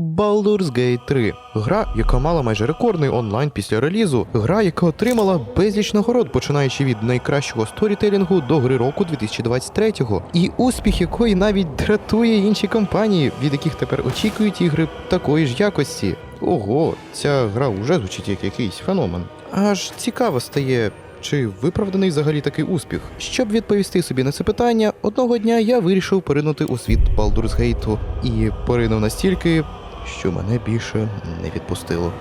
Baldur's Gate 3. Гра, яка мала майже рекордний онлайн після релізу. Гра, яка отримала безліч нагород, починаючи від найкращого сторітелінгу до гри року 2023-го. І успіх якої навіть дратує інші компанії, від яких тепер очікують ігри такої ж якості. Ого, ця гра уже звучить як якийсь феномен. Аж цікаво стає, чи виправданий взагалі такий успіх? Щоб відповісти собі на це питання, одного дня я вирішив поринути у світ Baldur's Gate і поринув настільки, що мене більше не відпустило.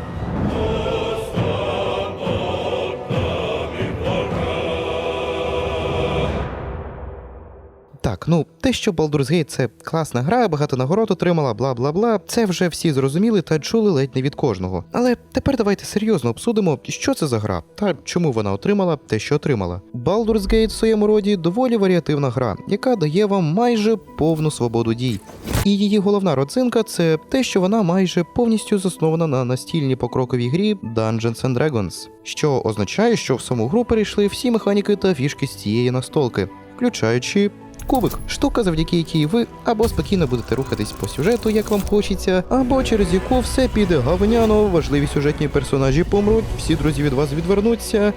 Так, ну те, що Baldur's Gate – це класна гра, багато нагород отримала, бла бла бла. Це вже всі зрозуміли та чули ледь не від кожного. Але тепер давайте серйозно обсудимо, що це за гра та чому вона отримала те, що отримала. Baldur's Gate в своєму роді доволі варіативна гра, яка дає вам майже повну свободу дій. І її головна родзинка це те, що вона майже повністю заснована на настільній покроковій грі Dungeons and Dragons, що означає, що в саму гру перейшли всі механіки та фішки з цієї настолки, включаючи кубик, штука, завдяки якій ви або спокійно будете рухатись по сюжету, як вам хочеться, або через яку все піде гавняно, важливі сюжетні персонажі помруть, всі друзі від вас відвернуться.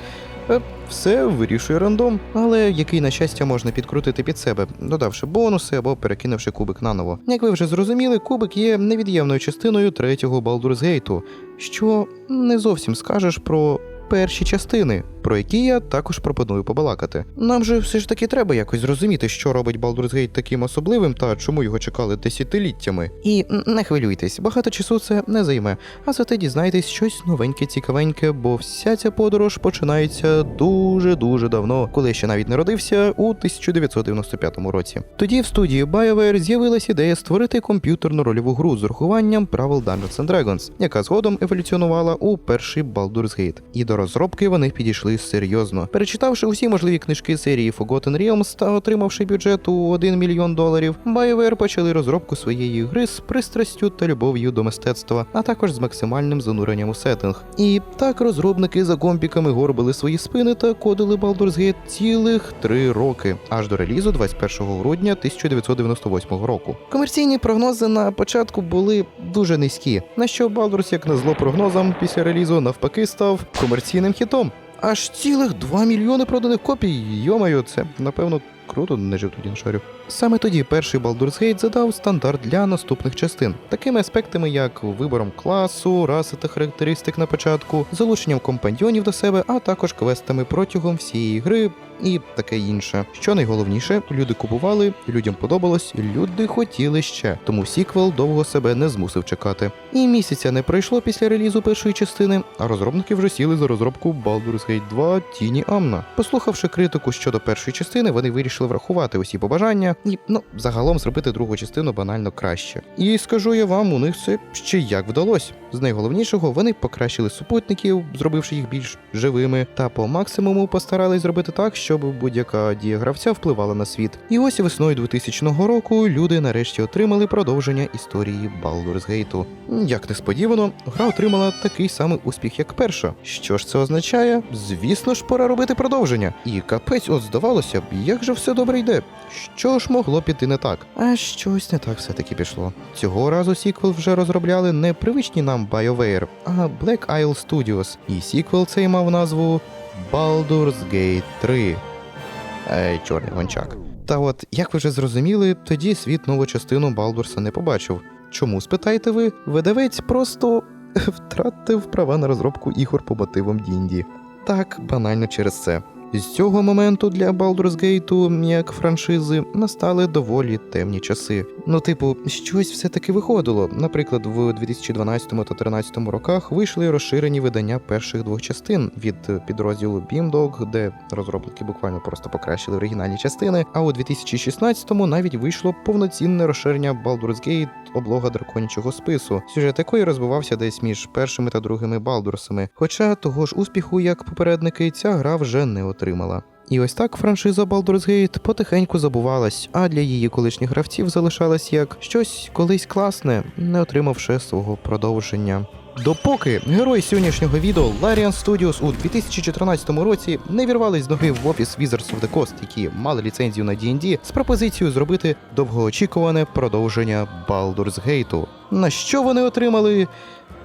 Е, Все вирішує рандом, але який на щастя можна підкрутити під себе, додавши бонуси або перекинувши кубик наново. Як ви вже зрозуміли, кубик є невід'ємною частиною третього Baldur's Gate, що не зовсім скажеш про перші частини, про які я також пропоную побалакати. Нам же все ж таки треба якось зрозуміти, що робить Baldur's Gate таким особливим та чому його чекали десятиліттями. І не хвилюйтесь, багато часу це не займе, а зате дізнаєтесь щось новеньке, цікавеньке, бо вся ця подорож починається дуже дуже давно, коли я ще навіть не родився у 1995 році. Тоді в студії BioWare з'явилась ідея створити комп'ютерну рольову гру з урахуванням правил Dungeons and Dragons, яка згодом еволюціонувала у перший Baldur's Gate. І до розробки вони підійшли серйозно. Перечитавши усі можливі книжки серії Forgotten Realms та отримавши бюджет у 1 мільйон доларів, BioWare почали розробку своєї гри з пристрастю та любов'ю до мистецтва, а також з максимальним зануренням у сеттинг. І так розробники за компіками горбили свої спини та кодили Baldur's Gate цілих три роки, аж до релізу 21 грудня 1998 року. Комерційні прогнози на початку були дуже низькі, на що Baldur's, як назло прогнозам після релізу, навпаки став комерційним хітом. Аж цілих 2 мільйони проданих копій. Йомаю, це напевно круто, не жив тоді на шарю. Саме тоді перший Baldur's Gate задав стандарт для наступних частин, такими аспектами, як вибором класу, раси та характеристик на початку, залученням компаньйонів до себе, а також квестами протягом всієї гри і таке інше. Що найголовніше, люди купували, людям подобалось, люди хотіли ще, тому сіквел довго себе не змусив чекати. І місяця не пройшло після релізу першої частини, а розробники вже сіли за розробку Baldur's Gate 2 Тіні Амна. Послухавши критику щодо першої частини, вони вирішили врахувати усі побажання і ну загалом зробити другу частину банально краще. І скажу я вам, у них це ще як вдалося. З найголовнішого вони покращили супутників, зробивши їх більш живими, та по максимуму постарались зробити так, щоб будь-яка дія гравця впливала на світ. І ось весною 2000 року люди нарешті отримали продовження історії Gate. Як несподівано, гра отримала такий самий успіх, як перша. Що ж це означає? Звісно ж, пора робити продовження. І капець, от здавалося б, як же все добре йде. Що ж могло піти не так? А щось не так все-таки пішло. Цього разу сіквел вже розробляли не привичні нам BioWare, а Black Isle Studios. І сіквел цей мав назву Baldur's Gate 3. Ей, чорний гончак. Та от, як ви вже зрозуміли, тоді світ нову частину Балдурса не побачив. Чому спитаєте ви? Видавець просто втратив права на розробку ігор по мотивам Дінді. Так, банально через це. З цього моменту для Baldur's Gate, як франшизи, настали доволі темні часи. Ну, типу, щось все-таки виходило. Наприклад, в 2012 та 2013 роках вийшли розширені видання перших двох частин від підрозділу Beamdog, де розробники буквально просто покращили оригінальні частини. А у 2016-му навіть вийшло повноцінне розширення Baldur's Gate облога драконячого спису, сюжет якої розвивався десь між першими та другими Балдурсами. Хоча того ж успіху, як попередники, ця гра вже не отримала. І ось так франшиза Baldur's Gate потихеньку забувалась, а для її колишніх гравців залишалась як щось колись класне, не отримавши свого продовження. Допоки герої сьогоднішнього відео Larian Studios у 2014 році не вірвались з ноги в офіс Wizards of the Coast, які мали ліцензію на D&D, з пропозицією зробити довгоочікуване продовження Baldur's Gate. На що вони отримали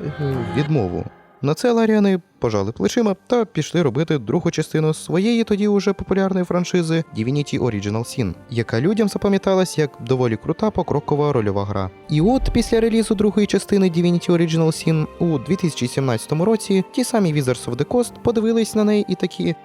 Е, відмову. На це Ларіани пожали плечима та пішли робити другу частину своєї тоді уже популярної франшизи Divinity Original Sin, яка людям запам'яталась як доволі крута покрокова рольова гра. І от після релізу другої частини Divinity Original Sin у 2017 році ті самі Wizards of the Coast подивились на неї і такі.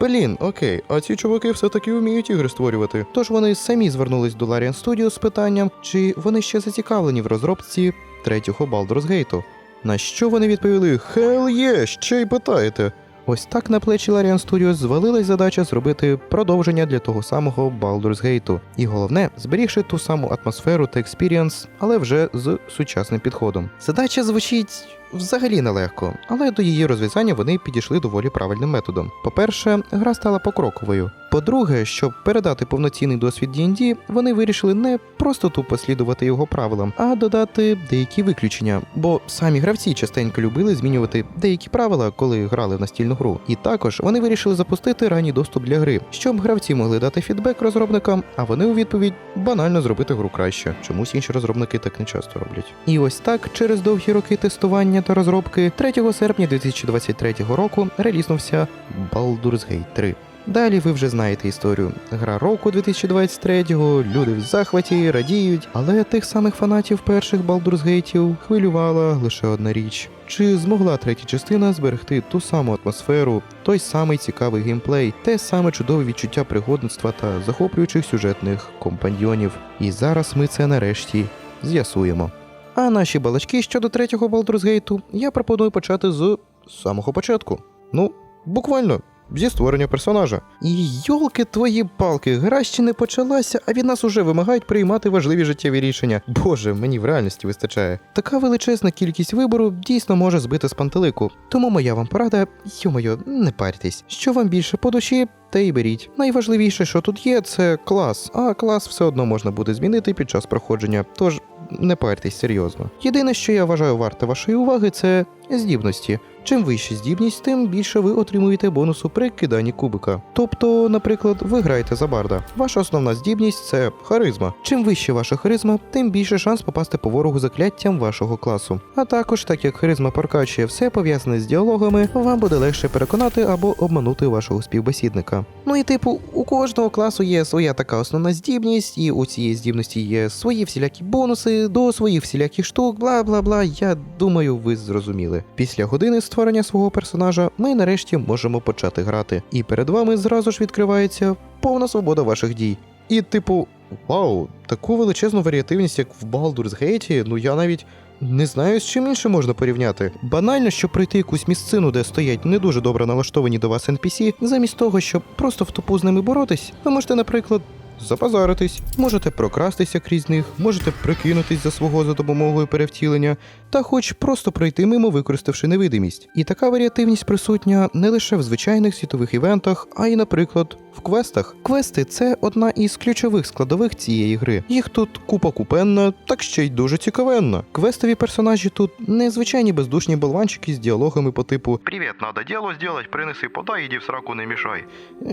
Блін, окей, а ці чуваки все-таки вміють ігри створювати. Тож вони самі звернулись до Larian Studios з питанням, чи вони ще зацікавлені в розробці третього Baldur's Gate. На що вони відповіли Хел є, ще й питаєте. Ось так на плечі Larian Studios звалилась задача зробити продовження для того самого Baldur's Gate. І головне, зберігши ту саму атмосферу та експіріанс, але вже з сучасним підходом. Задача звучить взагалі нелегко, але до її розв'язання вони підійшли доволі правильним методом. По-перше, гра стала покроковою. По-друге, щоб передати повноцінний досвід D&D, вони вирішили не просто тупо слідувати його правилам, а додати деякі виключення, бо самі гравці частенько любили змінювати деякі правила, коли грали в настільну гру. І також вони вирішили запустити ранній доступ для гри, щоб гравці могли дати фідбек розробникам, а вони у відповідь банально зробити гру краще. Чомусь інші розробники так не часто роблять. І ось так, через довгі роки тестування та розробки, 3 серпня 2023 року релізнувся Baldur's Gate 3. Далі ви вже знаєте історію. Гра року 2023-го, люди в захваті, радіють, але тих самих фанатів перших Baldur's Gate'ів хвилювала лише одна річ. Чи змогла третя частина зберегти ту саму атмосферу, той самий цікавий геймплей, те саме чудове відчуття пригодництва та захоплюючих сюжетних компаньйонів? І зараз ми це нарешті з'ясуємо. А наші балачки щодо третього Baldur's Gate я пропоную почати з самого початку. Ну, буквально. Зі створення персонажа. І йолки твої палки, гра ще не почалася, а від нас уже вимагають приймати важливі життєві рішення. Боже, мені в реальності вистачає. Така величезна кількість вибору дійсно може збити з пантелику. Тому моя вам порада, йомойо, не парьтесь. Що вам більше по душі, те й беріть. Найважливіше, що тут є, це клас, а клас все одно можна буде змінити під час проходження. Тож не парьтесь серйозно. Єдине, що я вважаю варте вашої уваги, це здібності. Чим вища здібність, тим більше ви отримуєте бонусу при киданні кубика. Тобто, наприклад, ви граєте за барда. Ваша основна здібність це харизма. Чим вище ваша харизма, тим більше шанс попасти по ворогу закляттям вашого класу. А також, так як харизма прокачує все пов'язане з діалогами, вам буде легше переконати або обманути вашого співбесідника. Ну і типу, у кожного класу є своя така основна здібність, і у цієї здібності є свої всілякі бонуси до своїх всіляких штук, бла бла бла. Я думаю, ви зрозуміли. Після години створення свого персонажа ми нарешті можемо почати грати. І перед вами зразу ж відкривається повна свобода ваших дій. І, типу, вау, таку величезну варіативність, як в Baldur's Gate, ну я навіть. Не знаю, з чим інше можна порівняти. Банально, щоб пройти якусь місцину, де стоять не дуже добре налаштовані до вас NPC, замість того, щоб просто в тупу з ними боротись, ви можете, наприклад, запазаритись, можете прокрастися крізь них, можете прикинутись за свого за допомогою перевтілення, та хоч просто пройти мимо, використавши невидимість. І така варіативність присутня не лише в звичайних світових івентах, а й, наприклад, в квестах. Квести це одна із ключових складових цієї гри. Їх тут купа купенна, так ще й дуже цікавенна. Квестові персонажі тут не звичайні бездушні болванчики з діалогами по типу Привіт, надо діло зробити, принеси подай, іди в сраку не мішай.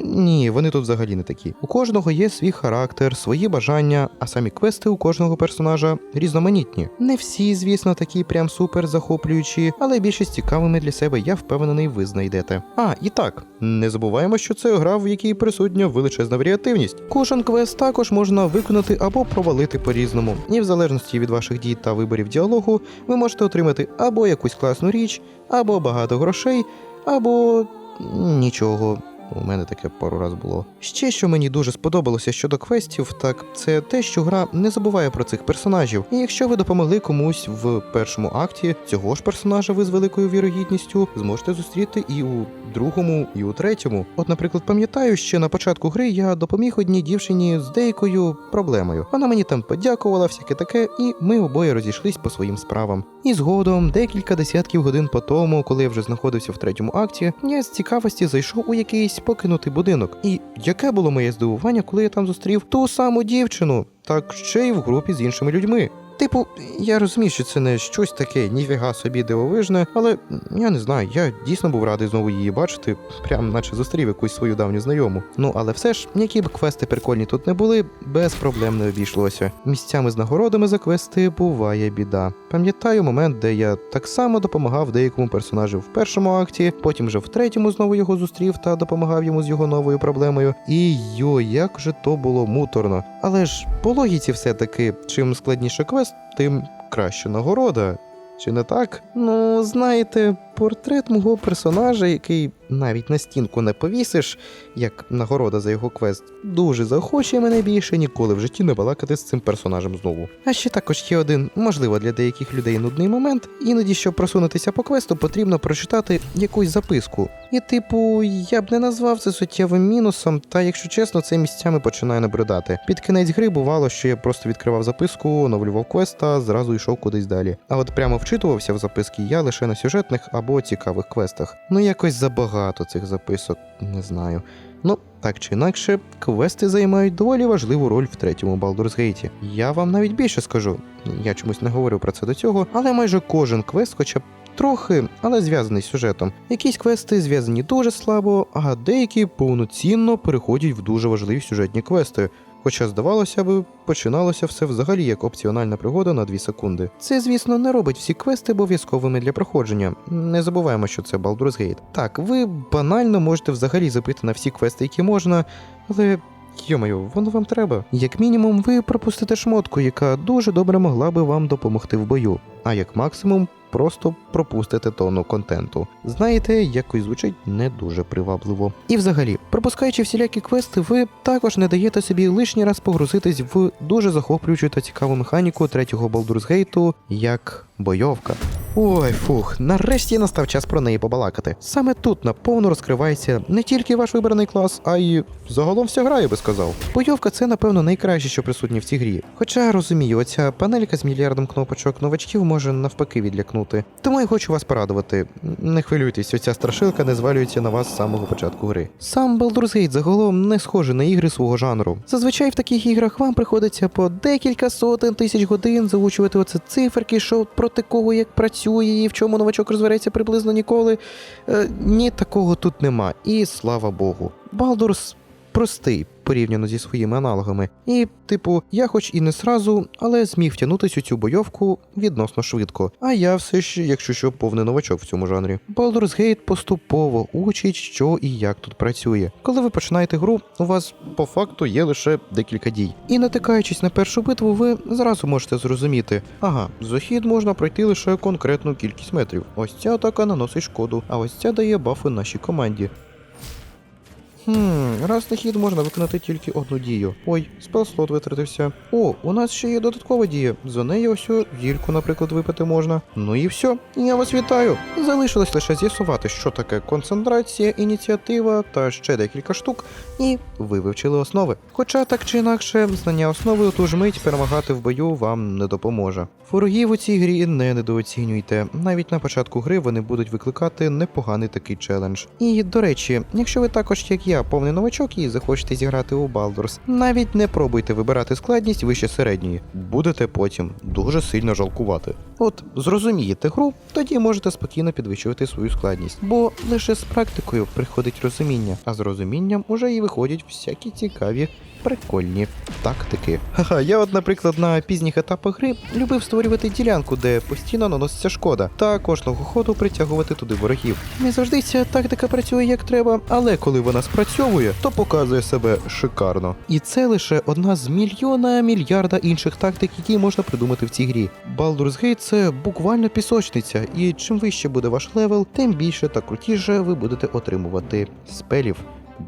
Ні, вони тут взагалі не такі. У кожного є свій характер, свої бажання, а самі квести у кожного персонажа різноманітні. Не всі, звісно, такі прям супер захоплюючі, але більшість цікавими для себе я впевнений, ви знайдете. А, і так, не забуваємо, що це гра, в якій присутня величезна варіативність. Кожен квест також можна виконати або провалити по-різному. І в залежності від ваших дій та виборів діалогу, ви можете отримати або якусь класну річ, або багато грошей, або нічого. У мене таке пару раз було. Ще що мені дуже сподобалося щодо квестів, так це те, що гра не забуває про цих персонажів. І якщо ви допомогли комусь в першому акті, цього ж персонажа ви з великою вірогідністю зможете зустріти і у другому, і у третьому. От, наприклад, пам'ятаю, ще на початку гри я допоміг одній дівчині з деякою проблемою. Вона мені там подякувала, всяке таке, і ми обоє розійшлись по своїм справам. І згодом, декілька десятків годин по тому, коли я вже знаходився в третьому акті, я з цікавості зайшов у якийсь покинутий будинок. І яке було моє здивування, коли я там зустрів ту саму дівчину, так ще й в групі з іншими людьми. Типу, я розумію, що це не щось таке, ніфіга собі дивовижне, але я не знаю, я дійсно був радий знову її бачити, прям наче зустрів якусь свою давню знайому. Ну але все ж, які б квести прикольні тут не були, без проблем не обійшлося. Місцями з нагородами за квести буває біда. Пам'ятаю момент, де я так само допомагав деякому персонажу в першому акті, потім вже в третьому знову його зустрів та допомагав йому з його новою проблемою. І йо, як же то було муторно. Але ж по логіці все-таки, чим складніше квест, тим краще нагорода. Чи не так? Ну, знаєте, портрет мого персонажа, який навіть на стінку не повісиш, як нагорода за його квест, дуже заохочує мене більше ніколи в житті не балакати з цим персонажем знову. А ще також є один, можливо, для деяких людей нудний момент. Іноді, щоб просунутися по квесту, потрібно прочитати якусь записку. І, типу, я б не назвав це суттєвим мінусом, та якщо чесно, це місцями починає набридати. Під кінець гри бувало, що я просто відкривав записку, оновлював квест та зразу йшов кудись далі. А от прямо вчитувався в записки я лише на сюжетних або цікавих квестах. Ну якось забагато цих записок, не знаю. Ну, так чи інакше, квести займають доволі важливу роль в третьому Baldur's Gate. Я вам навіть більше скажу. Я чомусь не говорив про це до цього, але майже кожен квест, хоча б трохи, але зв'язаний з сюжетом. Якісь квести зв'язані дуже слабо, а деякі повноцінно переходять в дуже важливі сюжетні квести. Хоча, здавалося б, починалося все взагалі як опціональна пригода на 2 секунди. Це, звісно, не робить всі квести обов'язковими для проходження. Не забуваємо, що це Baldur's Gate. Так, ви банально можете взагалі забити на всі квести, які можна, але. Йомаю, воно вам треба. Як мінімум, ви пропустите шмотку, яка дуже добре могла би вам допомогти в бою. А як максимум, просто пропустите тонну контенту. Знаєте, якось звучить не дуже привабливо. І взагалі, пропускаючи всілякі квести, ви також не даєте собі лишній раз погрузитись в дуже захоплюючу та цікаву механіку третього Baldur's Gate, як бойовка. Ой, фух, нарешті настав час про неї побалакати. Саме тут наповно розкривається не тільки ваш вибраний клас, а й загалом вся гра, я би сказав. Бойовка це, напевно, найкраще, що присутнє в цій грі. Хоча розумію, оця панелька з мільярдом кнопочок новачків може навпаки відлякнути. Тому я хочу вас порадувати. Не хвилюйтесь, оця страшилка не звалюється на вас з самого початку гри. Сам Baldur's Gate загалом не схожий на ігри свого жанру. Зазвичай в таких іграх вам приходиться по декілька сотень тисяч годин заучувати оце циферки, що проти кого як працює, і в чому новачок розбереться приблизно ніколи. Е, ні, такого тут нема. І слава Богу. Балдурс простий порівняно зі своїми аналогами. І, типу, я хоч і не сразу, але зміг втягнутися у цю бойовку відносно швидко. А я все ще, якщо що, повний новачок в цьому жанрі. Baldur's Gate поступово учить, що і як тут працює. Коли ви починаєте гру, у вас по факту є лише декілька дій. І натикаючись на першу битву, ви зразу можете зрозуміти, ага, захід можна пройти лише конкретну кількість метрів. Ось ця атака наносить шкоду, а ось ця дає бафи нашій команді. Хм, раз на хід можна виконати тільки одну дію. Ой, спелслот витратився. О, у нас ще є додаткова дія. За неї ось о, наприклад, випити можна. Ну і все. Я вас вітаю. Залишилось лише з'ясувати, що таке концентрація, ініціатива та ще декілька штук, і ви вивчили основи. Хоча так чи інакше, знання основи у ту ж мить перемагати в бою вам не допоможе. Ворогів у цій грі не недооцінюйте. Навіть на початку гри вони будуть викликати непоганий такий челендж. І до речі, якщо ви також, як я, повний новачок і захочете зіграти у Baldur's, навіть не пробуйте вибирати складність вище середньої. Будете потім дуже сильно жалкувати. От зрозумієте гру, тоді можете спокійно підвищувати свою складність, бо лише з практикою приходить розуміння, а з розумінням уже і виходять всякі цікаві. Прикольні тактики. Ха-ха, я от, наприклад, на пізніх етапах гри любив створювати ділянку, де постійно наноситься шкода, та кожного ходу притягувати туди ворогів. Не завжди ця тактика працює як треба, але коли вона спрацьовує, то показує себе шикарно. І це лише одна з мільйона мільярда інших тактик, які можна придумати в цій грі. Baldur's Gate – це буквально пісочниця, і чим вище буде ваш левел, тим більше та крутіше ви будете отримувати спелів.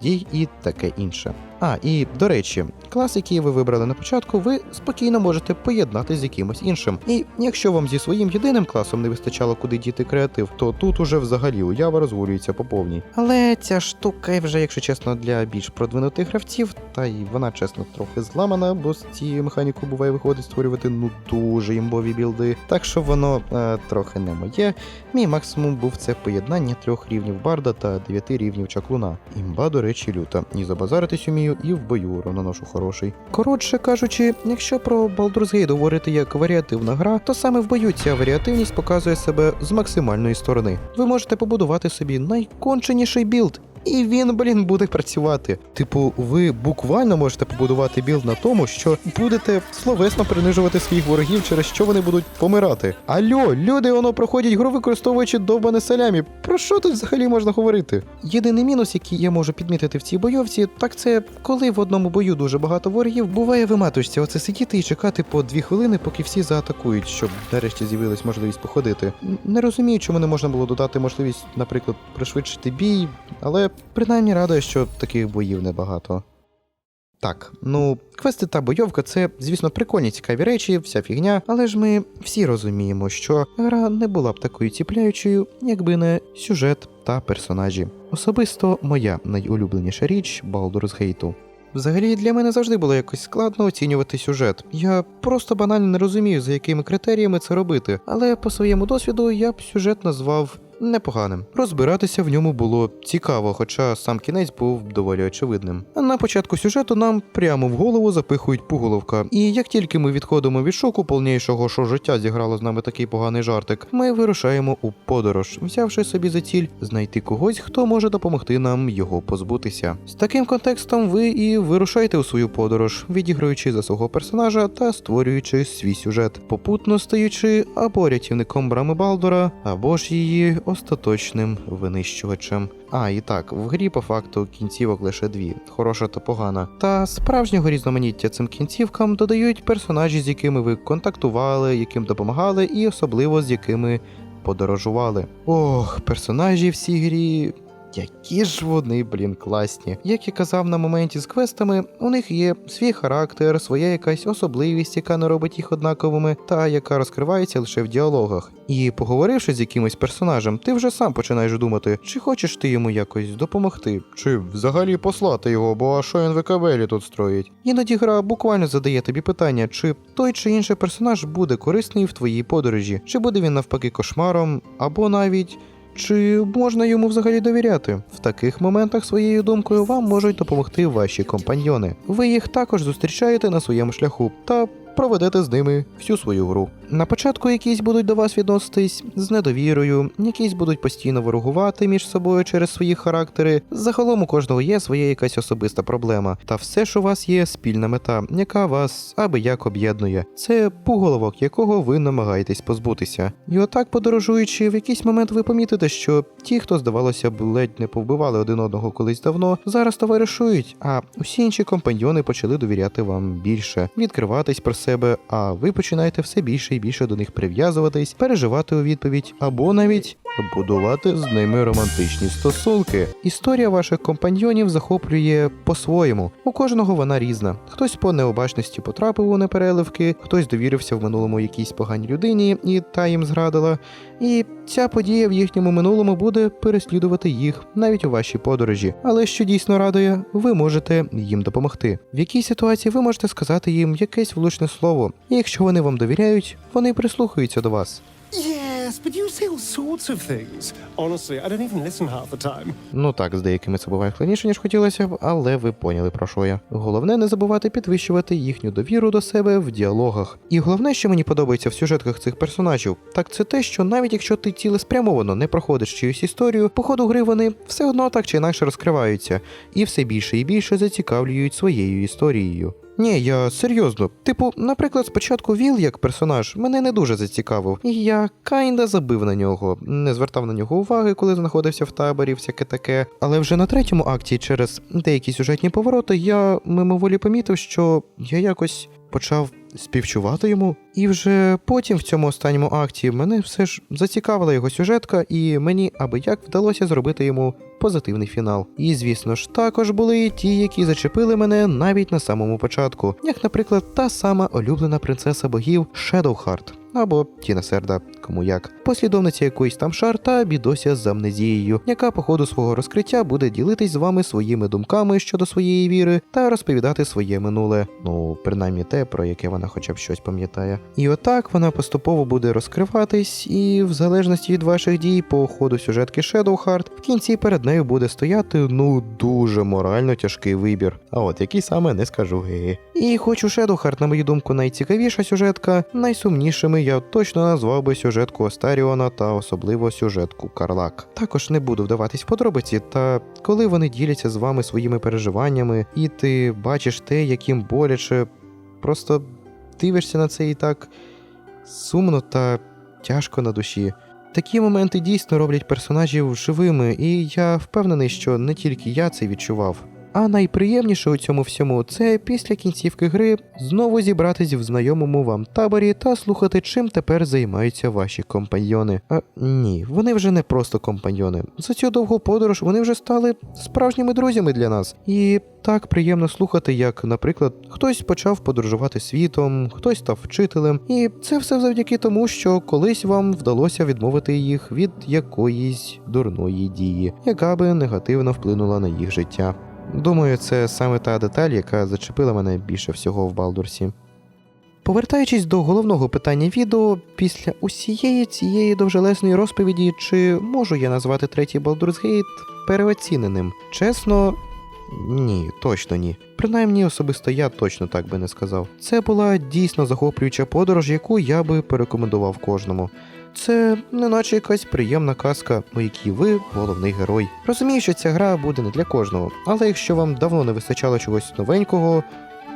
Дій і таке інше. А, і до речі, клас, який ви вибрали на початку, ви спокійно можете поєднати з якимось іншим. І якщо вам зі своїм єдиним класом не вистачало куди діти креатив, то тут уже взагалі уява розгулюється по повній. Але ця штука вже, якщо чесно, для більш продвинутих гравців, та й вона чесно трохи зламана, бо з цією механікою буває виходить створювати ну дуже імбові білди. Так що воно е, трохи не моє. Мій максимум був це поєднання трьох рівнів барда та дев'яти рівнів чаклуна. Імба, до речі, люта. І забазаритись умію, і в бою урононошу хороший. Коротше кажучи, якщо про Baldur's Gate говорити як варіативна гра, то саме в бою ця варіативність показує себе з максимальної сторони. Ви можете побудувати собі найконченіший білд. І він, блін, буде працювати. Типу, ви буквально можете побудувати білд на тому, що будете словесно принижувати своїх ворогів, через що вони будуть помирати. Альо, люди воно проходять гру, використовуючи довбане салямі. Про що тут взагалі можна говорити? Єдиний мінус, який я можу підмітити в цій бойовці, так це коли в одному бою дуже багато ворогів, буває виматуєшся оце сидіти і чекати по дві хвилини, поки всі заатакують, щоб нарешті з'явилась можливість походити. Не розумію, чому не можна було додати можливість, наприклад, пришвидшити бій, але принаймні радує, що таких боїв небагато. Так, ну, квести та бойовка це, звісно, прикольні цікаві речі, вся фігня, але ж ми всі розуміємо, що гра не була б такою ціпляючою, якби не сюжет та персонажі. Особисто моя найулюбленіша річ Baldur's Gate. Взагалі для мене завжди було якось складно оцінювати сюжет. Я просто банально не розумію, за якими критеріями це робити, але по своєму досвіду я б сюжет назвав непоганим. Розбиратися в ньому було цікаво, хоча сам кінець був доволі очевидним. На початку сюжету нам прямо в голову запихують пуголовка. І як тільки ми відходимо від шоку повнішого, що життя зіграло з нами такий поганий жартик, ми вирушаємо у подорож, взявши собі за ціль знайти когось, хто може допомогти нам його позбутися. З таким контекстом ви і вирушаєте у свою подорож, відіграючи за свого персонажа та створюючи свій сюжет, попутно стаючи або рятівником брами Балдора, або ж її остаточним винищувачем. А, і так, в грі по факту кінцівок лише дві: хороша та погана. Та справжнього різноманіття цим кінцівкам додають персонажі, з якими ви контактували, яким допомагали, і особливо з якими подорожували. Ох, персонажі в цій грі. Які ж вони, блін, класні. Як я казав на моменті з квестами, у них є свій характер, своя якась особливість, яка не робить їх однаковими, та яка розкривається лише в діалогах. І поговоривши з якимось персонажем, ти вже сам починаєш думати, чи хочеш ти йому якось допомогти, чи взагалі послати його, бо а що він ВКВЛі тут строїть. Іноді гра буквально задає тобі питання, чи той чи інший персонаж буде корисний в твоїй подорожі, чи буде він навпаки кошмаром, або навіть. Чи можна йому взагалі довіряти? В таких моментах своєю думкою вам можуть допомогти ваші компаньйони. Ви їх також зустрічаєте на своєму шляху та проведете з ними всю свою гру. На початку якісь будуть до вас відноситись з недовірою, якісь будуть постійно ворогувати між собою через свої характери. Загалом у кожного є своя якась особиста проблема, та все ж у вас є спільна мета, яка вас аби як об'єднує. Це пуголовок, якого ви намагаєтесь позбутися. І отак, подорожуючи, в якийсь момент ви помітите, що ті, хто здавалося б ледь не повбивали один одного колись давно, зараз товаришують, а усі інші компаньйони почали довіряти вам більше, відкриватись про себе, а ви починаєте все більше і більше до них прив'язуватись, переживати у відповідь, або навіть будувати з ними романтичні стосунки. Історія ваших компаньйонів захоплює по-своєму. У кожного вона різна. Хтось по необачності потрапив у непереливки, хтось довірився в минулому якійсь поганій людині і та їм зрадила. І ця подія в їхньому минулому буде переслідувати їх навіть у вашій подорожі. Але що дійсно радує, ви можете їм допомогти. В якій ситуації ви можете сказати їм якесь влучне слово, і якщо вони вам довіряють, вони прислухаються до вас. Yes, but you say all sorts of things. Honestly, I don't even listen half the time. Ну так, з деякими це буває складніше, ніж хотілося б, але ви поняли про що я. Головне не забувати підвищувати їхню довіру до себе в діалогах. І головне, що мені подобається в сюжетках цих персонажів, так це те, що навіть якщо ти цілеспрямовано не проходиш чиюсь історію, по ходу гри вони все одно так чи інакше розкриваються, і все більше і більше зацікавлюють своєю історією. Ні, я серйозно. Типу, наприклад, спочатку Віл як персонаж мене не дуже зацікавив, і я кайнда забив на нього, не звертав на нього уваги, коли знаходився в таборі, всяке таке. Але вже на третьому акті, через деякі сюжетні повороти, я мимоволі помітив, що я якось почав співчувати йому. І вже потім, в цьому останньому акті, мене все ж зацікавила його сюжетка, і мені аби як вдалося зробити йому позитивний фінал. І звісно ж, також були ті, які зачепили мене навіть на самому початку, як, наприклад, та сама улюблена принцеса богів Shadowheart. Або Тіна Серда. кому як, послідовниця якоїсь там шар та бідося з амнезією, яка по ходу свого розкриття буде ділитись з вами своїми думками щодо своєї віри та розповідати своє минуле, ну принаймні те, про яке вона хоча б щось пам'ятає. І отак вона поступово буде розкриватись, і в залежності від ваших дій по ходу сюжетки Shadow Heart, в кінці перед нею буде стояти ну дуже морально тяжкий вибір. А от який саме не скажу ге. І хоч у Shadow Heart, на мою думку, найцікавіша сюжетка, найсумнішими я точно назвав би сюжетку Остаріона та особливо сюжетку Карлак. Також не буду вдаватись в подробиці, та коли вони діляться з вами своїми переживаннями, і ти бачиш те, яким боляче, просто дивишся на це і так сумно та тяжко на душі. Такі моменти дійсно роблять персонажів живими, і я впевнений, що не тільки я це відчував. А найприємніше у цьому всьому це після кінцівки гри знову зібратись в знайомому вам таборі та слухати, чим тепер займаються ваші компаньйони. А ні, вони вже не просто компаньйони. За цю довгу подорож вони вже стали справжніми друзями для нас. І так приємно слухати, як, наприклад, хтось почав подорожувати світом, хтось став вчителем, і це все завдяки тому, що колись вам вдалося відмовити їх від якоїсь дурної дії, яка би негативно вплинула на їх життя. Думаю, це саме та деталь, яка зачепила мене більше всього в Балдурсі. Повертаючись до головного питання відео, після усієї цієї довжелесної розповіді, чи можу я назвати третій Baldur's Gate переоціненим? Чесно, ні, точно ні. Принаймні особисто я точно так би не сказав. Це була дійсно захоплююча подорож, яку я би порекомендував кожному. Це неначе якась приємна казка, у якій ви головний герой. Розумію, що ця гра буде не для кожного, але якщо вам давно не вистачало чогось новенького,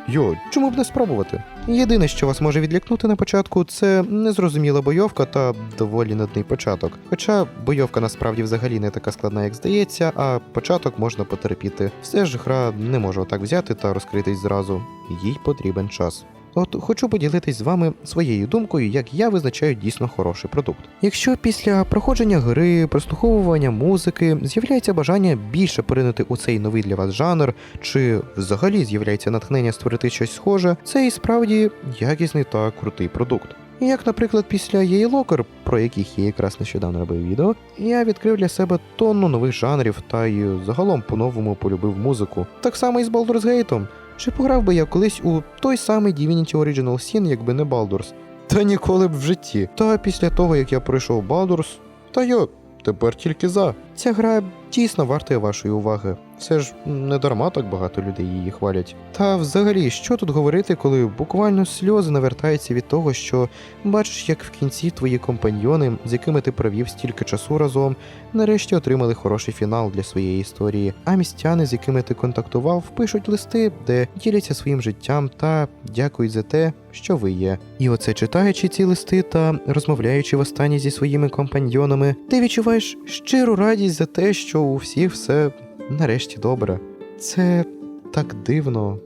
йо, чому б не спробувати? Єдине, що вас може відлікнути на початку, це незрозуміла бойовка та доволі нудний початок. Хоча бойовка насправді взагалі не така складна, як здається, а початок можна потерпіти. Все ж гра не може отак взяти та розкритись зразу. Їй потрібен час. От хочу поділитись з вами своєю думкою, як я визначаю дійсно хороший продукт. Якщо після проходження гри, прослуховування музики з'являється бажання більше поринути у цей новий для вас жанр, чи взагалі з'являється натхнення створити щось схоже, це і справді якісний та крутий продукт. Як, наприклад, після EA Locker, про яких я якраз нещодавно робив відео, я відкрив для себе тонну нових жанрів та й загалом по-новому полюбив музику. Так само і з Baldur's Gate. Чи пограв би я колись у той самий Divinity Original Sin, якби не Baldur's? Та ніколи б в житті. Та після того, як я пройшов Baldur's, та йо, тепер тільки за. Ця гра дійсно вартує вашої уваги. Все ж не дарма так багато людей її хвалять. Та взагалі, що тут говорити, коли буквально сльози навертаються від того, що бачиш, як в кінці твої компаньйони, з якими ти провів стільки часу разом, нарешті отримали хороший фінал для своєї історії. А містяни, з якими ти контактував, пишуть листи, де діляться своїм життям та дякують за те, що ви є. І оце читаючи ці листи та розмовляючи востаннє зі своїми компаньйонами, ти відчуваєш щиру радість за те, що у всіх все нарешті добре. Це так дивно,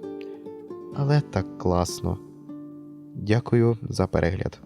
але так класно. Дякую за перегляд.